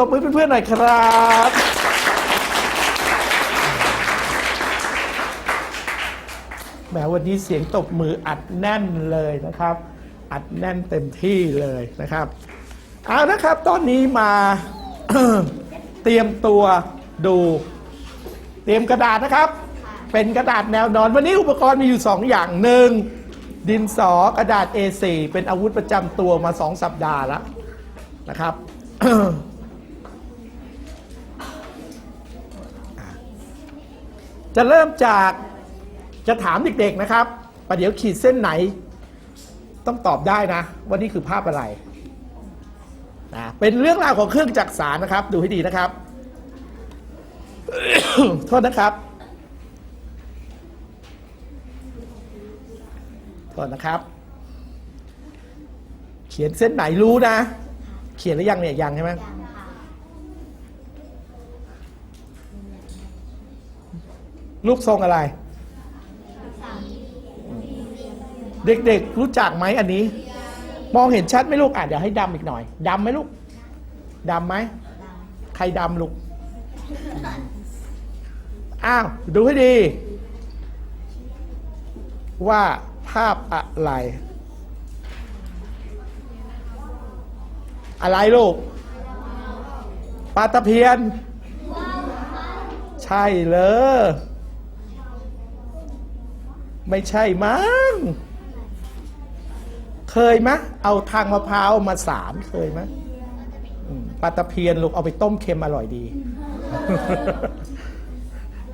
ตบมือเพื่อนๆหน่อยครับ แหมวันนี้เสียงตบมืออัดแน่นเลยนะครับ อัดแน่นเต็มที่เลยนะครับ เอานะครับ ตอนนี้มา เตรียมตัวดู เตรียมกระดาษนะครับ เป็นกระดาษแนวนอน วันนี้อุปกรณ์มีอยู่ 2 อย่างหนึ่งดินสอกระดาษ A4 เป็นอาวุธประจำตัวมา 2 สัปดาห์แล้วนะครับ จะเริ่มจากจะถามเด็กๆนะครับประเดี๋ยวขีดเส้นไหน ต้องตอบได้นะว่านี่คือภาพอะไรนะเป็นเรื่องราวของเครื่องจักรสารนะครับ ดูให้ดีนะครับ โทษนะครับ โทษนะครับ เขียนเส้นไหนรู้นะ เขียนหรือยังเนี่ยยังใช่ไหม ยังค่ะ รูปทรงอะไร เด็กๆ รู้จักไหมอันนี้ มองเห็นชัดไหมลูกอะเดี๋ยวให้ดำอีกหน่อยดำไหมลูกดำไหมใครดำลูกอ้าวดูให้ดี ว่าภาพอะไร อะไรลูกปลาตะเพียน ใช่เลย ไม่ใช่มั้งเคยไหมเอาทางมะพร้าวมาสารเคยไหมอืมปลาตะเพียนลูกเอาไปต้มเค็มอร่อยดี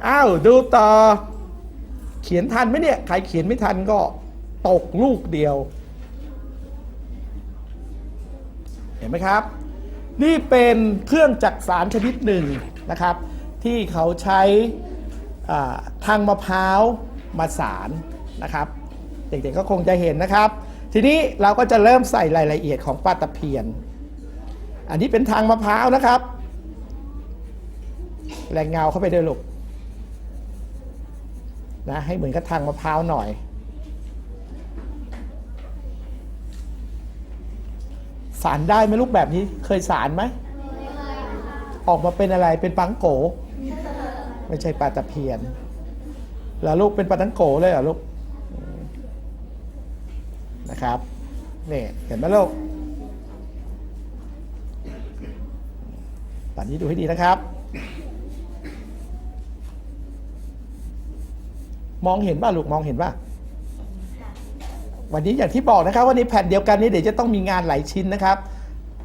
อ้าวดูต่อ เขียนทันไหมเนี่ยใครเขียนไม่ทันก็ตกลูกเดียว เห็นไหมครับ นี่เป็นเครื่องจักสารชนิดหนึ่งนะครับ ที่เขาใช้อ่าทางมะพร้าว มาสารนะครับเด็กๆก็คงจะเห็นนะครับ ทีนี้เราก็จะเริ่มใส่รายละเอียดของปลาตะเพียน อันนี้เป็นทางมะพร้าวนะครับแรงเงาเข้าไปด้วยลูกนะให้เหมือนกับทางมะพร้าวหน่อย สารได้ไหมลูกแบบนี้เคยสารไหมออกมาเป็นอะไรเป็นปังโก ไม่ใช่ปลาตะเพียนแล้วลูกเป็นปาตังโกเลยเหรอลูกนะครับนี่เห็นไหมลูกตอนนี้ดูให้ดีนะครับ มองเห็นป่ะลูกมองเห็นป่ะวันนี้อย่างที่บอกนะครับว่าในแผ่นเดียวกันนี้เดี๋ยวจะต้องมีงานหลายชิ้นนะครับ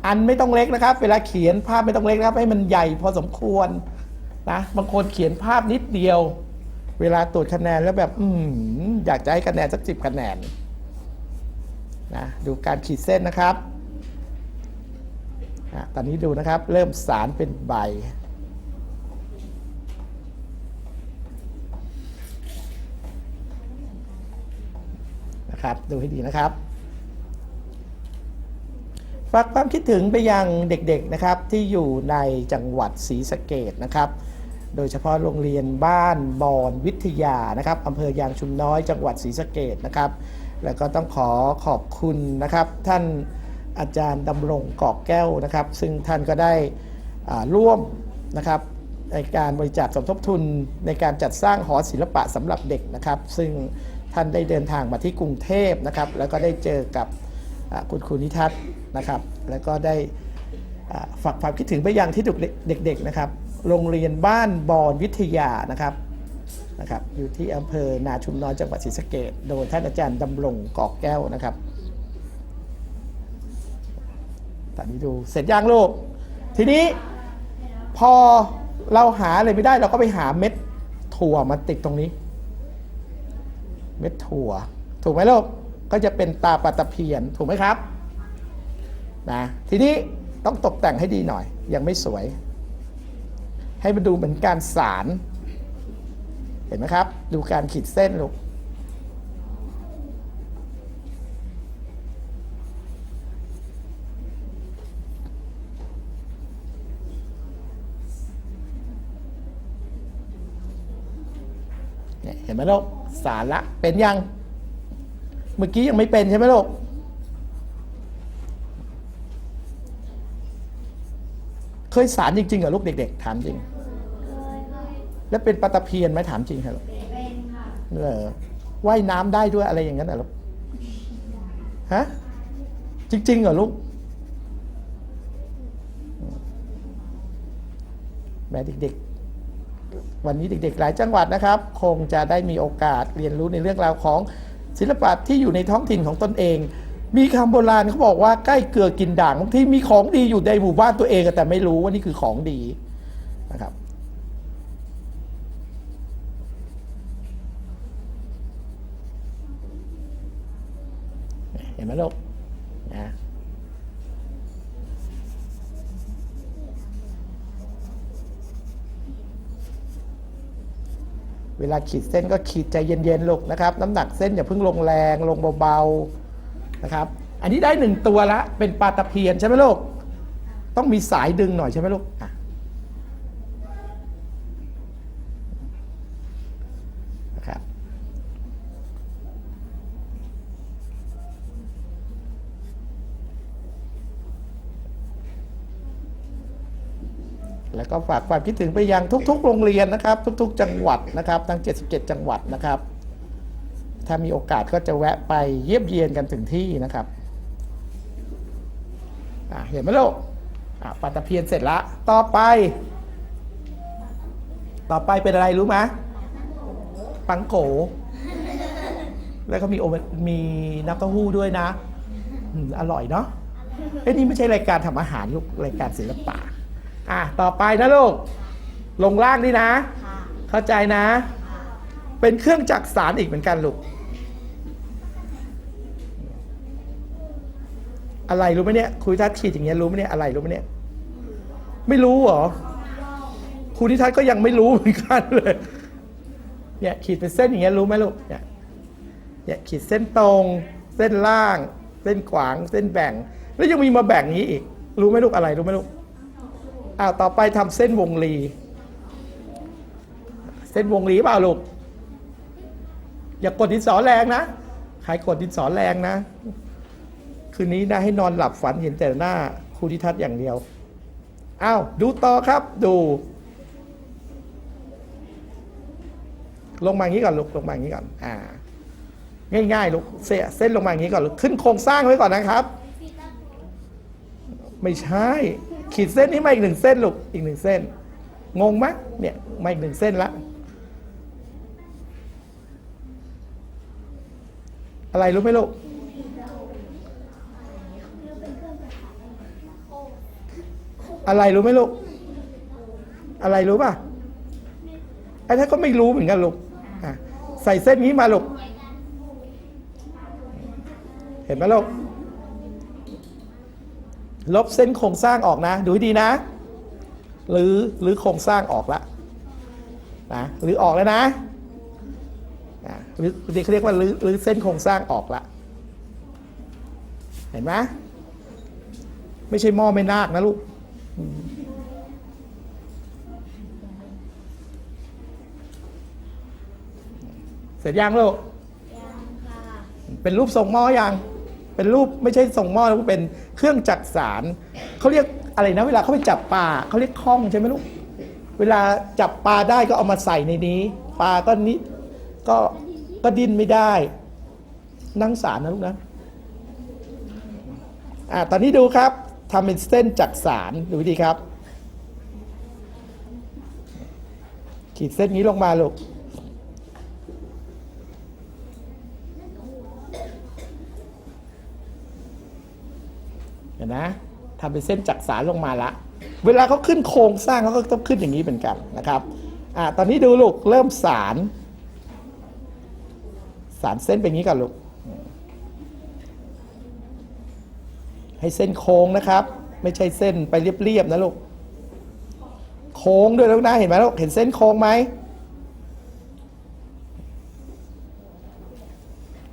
อันไม่ต้องเล็กนะครับ เวลาเขียนภาพไม่ต้องเล็กนะครับ ให้มันใหญ่พอสมควรนะบางคนเขียนภาพนิดเดียว เวลาตรวจคะแนนแล้วแบบอืมอยากจะให้คะแนนสักสิบคะแนนนะดูการขีดเส้นนะครับนะตอนนี้ดูนะครับเริ่มสารเป็นใบ นะครับ ดูให้ดีนะครับฝากความคิดถึงไปยังเด็กๆนะครับที่อยู่ในจังหวัดศรีสะเกดนะครับ โดยเฉพาะโรงเรียนบ้านบอนวิทยานะครับอำเภอยางชุมน้อยจังหวัดศรีสะเกดนะครับ แล้วก็ต้องขอขอบคุณนะครับ ท่านอาจารย์ดำรงกอกแก้วนะครับ ซึ่งท่านก็ได้ร่วมนะครับในการบริจาคสมทบทุนในการจัดสร้างหอศิลปะสำหรับเด็กนะครับ ซึ่งท่านได้เดินทางมาที่กรุงเทพนะครับ แล้วก็ได้เจอกับคุณครูนิทัศน์นะครับ แล้วก็ได้ฝากความคิดถึงไปยังที่เด็กๆนะครับ โรงเรียนบ้านบอนวิทยานะครับนะครับอยู่ที่อำเภอนาชุมน้อยจังหวัดศรีสะเกดโดยท่านอาจารย์ดำรงกอกแก้วนะครับ ตอนนี้ดูเสร็จย่างลูก ทีนี้พอเราหาอะไรไม่ได้เราก็ไปหาเม็ดถั่วมาติดตรงนี้ เม็ดถั่ว ถูกไหมลูกก็จะเป็นตาปลาตะเพียนถูกไหมครับนะทีนี้ต้องตกแต่งให้ดีหน่อย ยังไม่สวย ให้มันดูเหมือนการสาร เห็นไหมครับ ดูการขีดเส้นลูกเนี่ยเห็นไหมลูกสารละเป็นยัง เมื่อกี้ยังไม่เป็นใช่ไหมลูก เคยสารจริงๆเหรอลูกเด็ก ๆ ถามจริงเคยค่ะแล้วเป็นปลาตะเพียนไหมถามจริงครับเป็นค่ะเหรอว่ายน้ำได้ด้วยอะไรอย่างนั้นเหรอลูกฮะจริงๆเหรอลูกแม่เด็ก ๆ วันนี้เด็ก ๆ หลายจังหวัดนะครับ คงจะได้มีโอกาสเรียนรู้ในเรื่องราวของศิลปะที่อยู่ในท้องถิ่นของตนเอง มีคำโบราณเขาบอกว่าใกล้เกลือกินด่างบางทีมีของดีอยู่ในหมู่บ้านตัวเองแต่ไม่รู้ว่านี่คือของดีนะครับเห็นไหมลูกนะเวลาขีดเส้นก็ขีดใจเย็นๆลูกนะครับ น้ำหนักเส้นอย่าเพิ่งลงแรงลงเบาๆ นะครับ อันนี้ได้หนึ่งตัวละเป็นปลาตะเพียนใช่ไหมลูก ต้องมีสายดึงหน่อยใช่ไหมลูกนะครับแล้วก็ฝากความคิดถึงไปยังทุก ๆ โรงเรียนนะครับ ทุก ๆ จังหวัดนะครับ ทั้ง 77 จังหวัดนะครับ ถ้ามีโอกาสก็จะแวะไปเยี่ยมเยียนกันถึงที่นะครับอะเห็นไหมลูกอะปลาตะเพียนเสร็จละ ต่อไป ต่อไปเป็นอะไรรู้ไหมปังโก แล้วก็มีโอเมมีน้ำเต้าหู้ด้วยนะอืมอร่อยเนาะเอ้ยนี่ไม่ใช่รายการทำอาหารลูกรายการศิลปะ อะ ต่อไปนะลูก ลงล่างนี่นะค่ะเข้าใจนะ เป็นเครื่องจักรสารอีกเหมือนกันลูก อะไรรู้ไหมเนี่ยครูนิทัศน์ขีดอย่างเงี้ยรู้ไหมเนี่ยอะไรรู้ไหมเนี่ย ไม่รู้เหรอครูนิทัศน์ก็ยังไม่รู้เหมือนกันเลยเนี่ยขีดเป็นเส้นอย่างเงี้ยรู้ไหมลูกเนี่ยเนี่ยขีดเส้นตรง เส้นล่าง เส้นขวาง เส้นแบ่ง แล้วยังมีมาแบ่งนี้อีก รู้ไหมลูกอะไรรู้ไหมลูกอ้าวต่อไปทำเส้นวงรี เส้นวงรีเปล่าลูกอย่ากดดินสอแรงนะใครกดดินสอแรงนะ คืนนี้นะให้นอนหลับฝันเห็นแต่หน้าครูทิทัศน์อย่างเดียวอ้าวดูต่อครับดู ลงมาอย่างนี้ก่อนลูกลงมาอย่างนี้ก่อนอ่า ง่ายๆลูกเสเส้นลงมาอย่างนี้ก่อนลูกขึ้นโครงสร้างไว้ก่อนนะครับ ไม่ใช่ ขีดเส้นนี้มาอีกหนึ่งเส้นลูกอีกหนึ่งเส้น งงไหมเนี่ยมาอีกหนึ่งเส้นละอะไรรู้ไหมลูก อะไรรู้ไหมลูก อะไรรู้ป่ะไอ้ท่านก็ไม่รู้เหมือนกันลูกใส่เส้นนี้มาลูก เห็นไหมลูก ลบเส้นโครงสร้างออกนะ ดูให้ดีนะ หรือหรือโครงสร้างออกละนะหรือออกแล้วนะนะหรือเขาเรียกว่าหรือหรือเส้นโครงสร้างออกละเห็นไหมไม่ใช่หม้อไม่นาคนะลูก เสร็จยังลูกยังค่ะ เป็นรูปทรงหม้อยัง เป็นรูปไม่ใช่ทรงหม้อแล้วเป็นเครื่องจักสารเขาเรียกอะไรนะ เวลาเขาไปจับปลาเขาเรียกข้องใช่ไหมลูก เวลาจับปลาได้ก็เอามาใส่ในนี้ ปลาก็นี้ก็ก็ดิ้นไม่ได้ นั่งสารนะลูกนะอ่าตอนนี้ดูครับ ทำเป็นเส้นจักสารดูดีครับ ขีดเส้นนี้ลงมาลูกเห็นนะทำเป็นเส้นจักสารลงมาละ เวลาเขาขึ้นโครงสร้างเขาก็ต้องขึ้นอย่างนี้เหมือนกันนะครับอ่าตอนนี้ดูลูกเริ่มสาร สารเส้นเป็นอย่างนี้ก่อนลูก ให้เส้นโค้งนะครับ ไม่ใช่เส้นไปเรียบๆนะลูกโค้งด้วยลูกนะเห็นไหมลูกเห็นเส้นโค้งไหม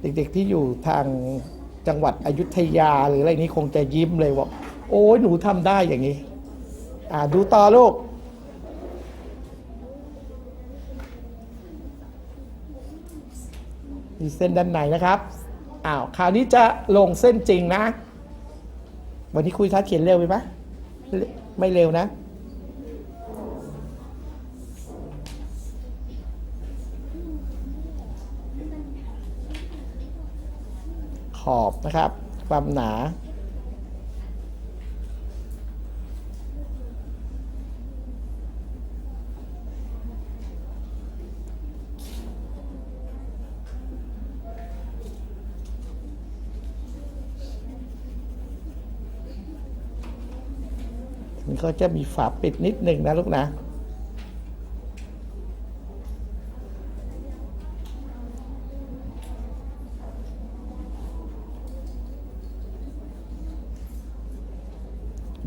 เด็กๆที่อยู่ทางจังหวัดอยุธยาหรืออะไรนี้คงจะยิ้มเลยว่าโอ้ยหนูทำได้อย่างนี้ อ่าดูต่อลูกมีเส้นด้านในนะครับ อ้าว คราวนี้จะลงเส้นจริงนะ วันนี้คุยทัาเขียนเร็วไปไหมไม่เร็วนะ ขอบนะครับ ความหนา มันก็จะมีฝาปิดนิดหนึ่งนะลูกนะ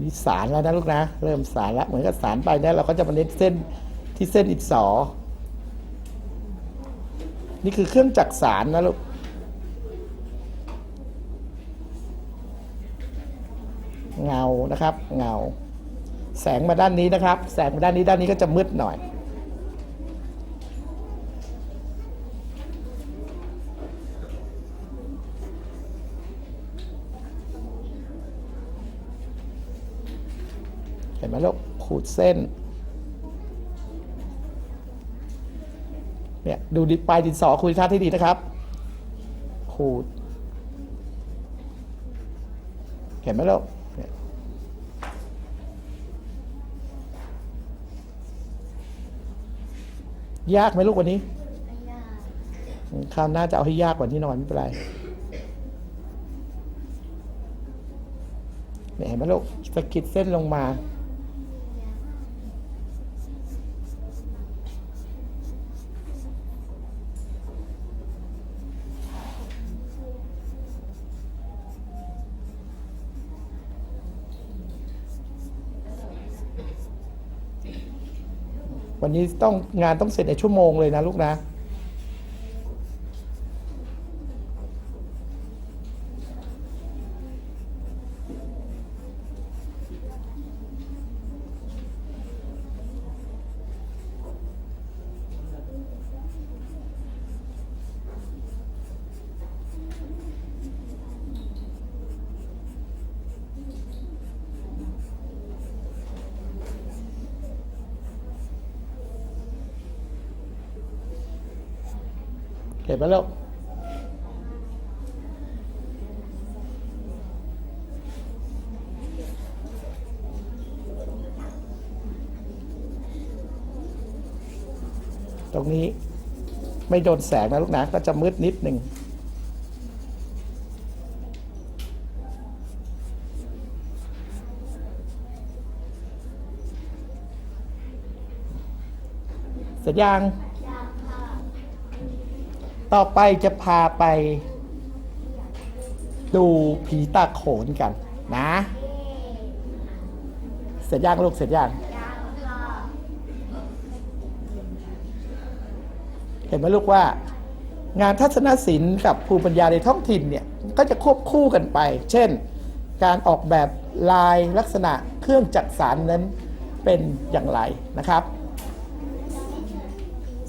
มีสารแล้วนะลูกนะ เริ่มสารแล้วเหมือนกับสารไปเนี่ยเราก็จะมาเน้นเส้นที่เส้นอิฐสอนี่คือเครื่องจักรสารนะลูกเงานะครับ เงา แสงมาด้านนี้นะครับ แสงมาด้านนี้ด้านนี้ก็จะมืดหน่อย เห็นไหมลูกขูดเส้น เนี่ย ดูดิปลายดินสอคุยท่าที่ดีนะครับ ขูด เห็นไหมลูกเนี่ ยยากไหมลูกวันนี้ไม่ยากคราวหน้าจะเอาให้ยากกว่านี้หน่อยไม่เป็นไรเนี่ยเห็นไหมลูกสะกิดเส้นลงมา วันนี้ต้องงานต้องเสร็จในชั่วโมงเลยนะลูกนะ ห็นไหมลูกตรงนี้ไม่โดนแสงนะลูกนะก็จะมืดนิดหนึ่งเสร็จยัง ต่อไปจะพาไป ดูผีตาโขนกันนะ เสร็จยังลูกเสร็จยังยังเห็นไหมลูกว่า งานทัศนศิลป์กับภูมิปัญญาในท้องถิ่นเนี่ย ก็จะควบคู่กันไป เช่น การออกแบบลายลักษณะเครื่องจักสารนั้นเป็นอย่างไรนะครับ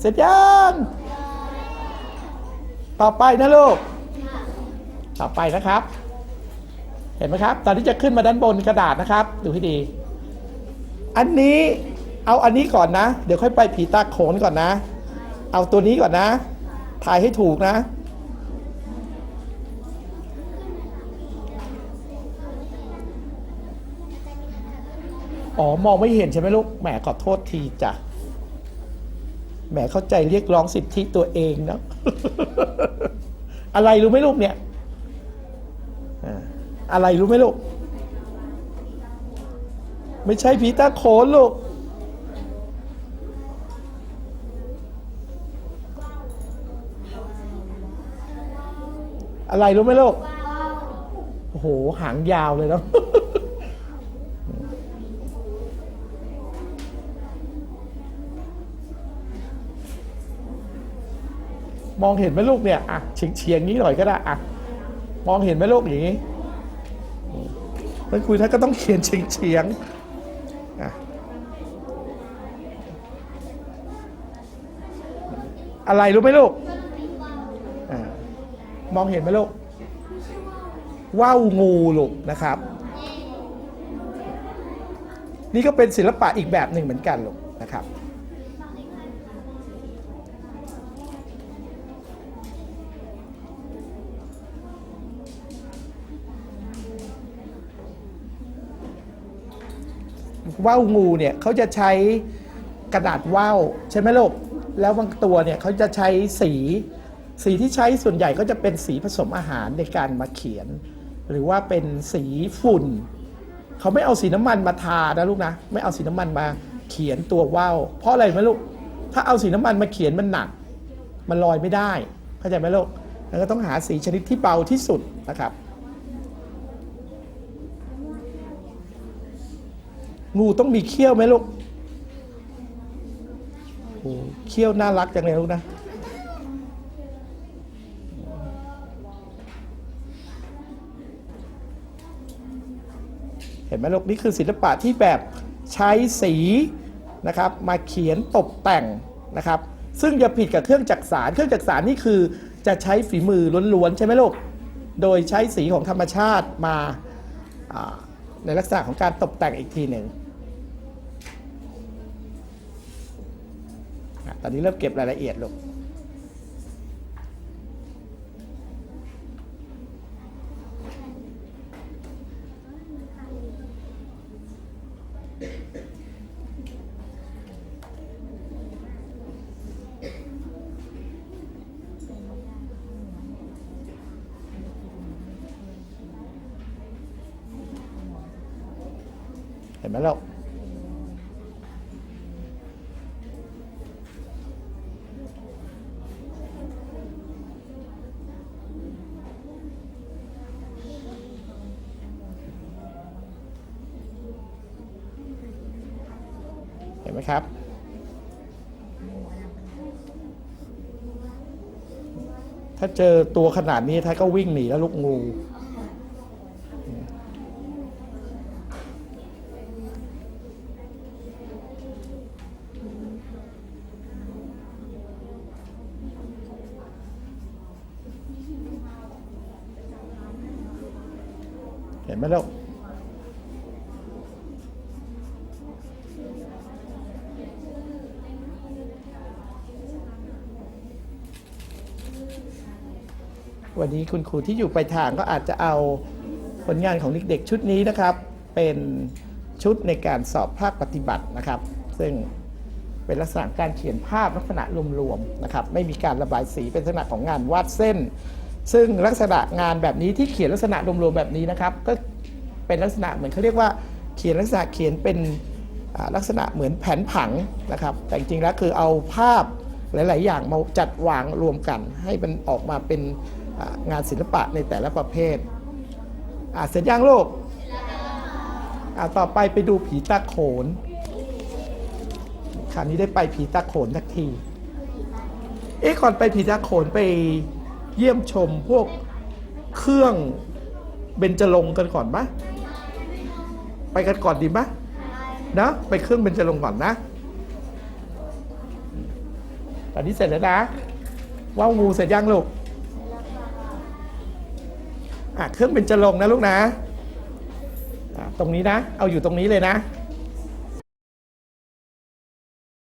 เสร็จยัง ต่อไปนะลูก ต่อไปนะครับ เห็นไหมครับ ตอนที่จะขึ้นมาด้านบนกระดาษนะครับ ดูให้ดี อันนี้เอาอันนี้ก่อนนะ เดี๋ยวค่อยไปผีตาโขนก่อนนะ เอาตัวนี้ก่อนนะ ถ่ายให้ถูกนะ อ๋อ มองไม่เห็นใช่ไหมลูก แหมขอโทษทีจ้ะ แหมเข้าใจเรียกร้องสิทธิตัวเองเนาะอะไรรู้ไหมลูกเนี่ยอ่าอะไรรู้ไหมลูก ไม่ใช่ผีตาโขนลูก อะไรรู้ไหมลูก โอ้โห หางยาวเลยเนาะ มองเห็นไหมลูกเนี่ยอะเฉียงเฉียงนี้หน่อยก็ได้อะมองเห็นไหมลูกอย่างนี้มันคุยท่านก็ต้องเขียนเฉียงเฉียงอะอะไรรู้ไหมลูกอ่ามองเห็นไหมลูกว่าวงูลูกนะครับ นี่ก็เป็นศิลปะอีกแบบหนึ่งเหมือนกันลูกนะครับ ว่าวงูเนี่ยเขาจะใช้กระดาษว่าวใช่ไหมลูกแล้วบางตัวเนี่ยเขาจะใช้สี สีที่ใช้ส่วนใหญ่ก็จะเป็นสีผสมอาหารในการมาเขียน หรือว่าเป็นสีฝุ่นเขาไม่เอาสีน้ำมันมาทานะลูกนะไม่เอาสีน้ำมันมาเขียนตัวว่าวเพราะอะไรไหมลูกถ้าเอาสีน้ำมันมาเขียนมันหนัก มันลอยไม่ได้เข้าใจไหมลูกแล้วก็ต้องหาสีชนิดที่เบาที่สุดนะครับ งูต้องมีเขี้ยวไหมลูกโอ้เขี้ยวน่ารักจังเลยลูกนะ เห็นไหมลูกนี่คือศิลปะที่แบบใช้สีนะครับ มาเขียนตกแต่งนะครับ ซึ่งจะผิดกับเครื่องจักสาร เครื่องจักสารนี่คือจะใช้ฝีมือล้วนๆใช่ไหมลูก โดยใช้สีของธรรมชาติมาอ่าในลักษณะของการตกแต่งอีกทีหนึ่ง ตอนนี้เริ่มเก็บรายละเอียดลูกเห็นไหมลูก นไหมครับ ถ้าเจอตัวขนาดนี้ท้ายก็วิ่งหนีแล้วลูกงู วันนี้คุณครูที่อยู่ไปลายทางก็อาจจะเอาผลงานของเด็กๆชุดนี้นะครับ เป็นชุดในการสอบภาคปฏิบัตินะครับ ซึ่งเป็นลักษณะการเขียนภาพลักษณะรวมๆนะครับ ไม่มีการระบายสีเป็นลักษณะของงานวาดเส้น ซึ่งลักษณะงานแบบนี้ที่เขียนลักษณะรวมๆแบบนี้นะครับ ก็เป็นลักษณะเหมือนเขาเรียกว่าเขียนลักษณะเขียนเป็นลักษณะเหมือนแผนผังนะครับ แต่จริงๆแล้วคือเอาภาพหลาย ๆ อย่างมาจัดวางรวมกัน ให้มันออกมาเป็น งานศิลปะในแต่ละประเภทอ่าเสร็จยังลูกอ่าต่อไปไปดูผีตาโขนคราวนี้ได้ไปผีตาโขนทักที เอ๊ะก่อนไปผีตาโขนไปเยี่ยมชมพวกเครื่องเบญจรงกันก่อนปะไปกันก่อนดีปะนะไปเครื่องเบญจรงก่อนนะ ตอนนี้เสร็จแล้วนะว่าวงูเสร็จยังลูก เครื่องเป็นจรงนะลูกนะ ตรงนี้นะ เอาอยู่ตรงนี้เลยนะ